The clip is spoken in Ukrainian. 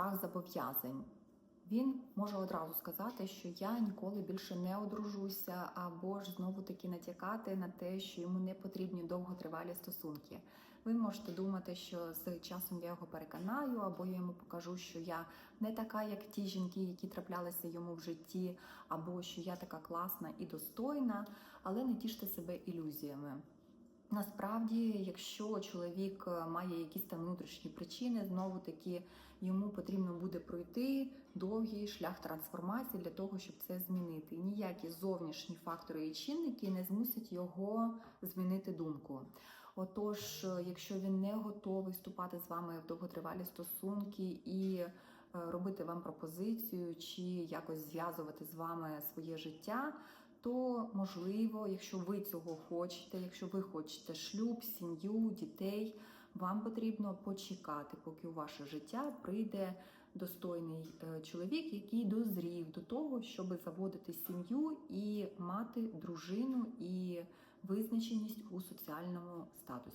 страх зобов'язань. Він може одразу сказати, що я ніколи більше не одружуся, або ж знову таки натякати на те, що йому не потрібні довготривалі стосунки. Ви можете думати, що з часом я його переконаю, або я йому покажу, що я не така, як ті жінки, які траплялися йому в житті, або що я така класна і достойна, але не тіште себе ілюзіями. Насправді, якщо чоловік е, має якісь там внутрішні причини, знову таки йому потрібно буде пройти довгий шлях трансформації для того, щоб це змінити. Ніякі зовнішні фактори і чинники не змусять його змінити думку. Отож, е, якщо він не готовий вступати з вами в довготривалі стосунки і е, робити вам пропозицію, чи якось зв'язувати з вами своє життя, то можливо, якщо ви цього хочете, якщо ви хочете шлюб, сім'ю, дітей, вам потрібно почекати, поки у ваше життя прийде достойний е, чоловік, який дозрів до того, щоб заводити сім'ю і мати дружину і визначеність у соціальному статусі.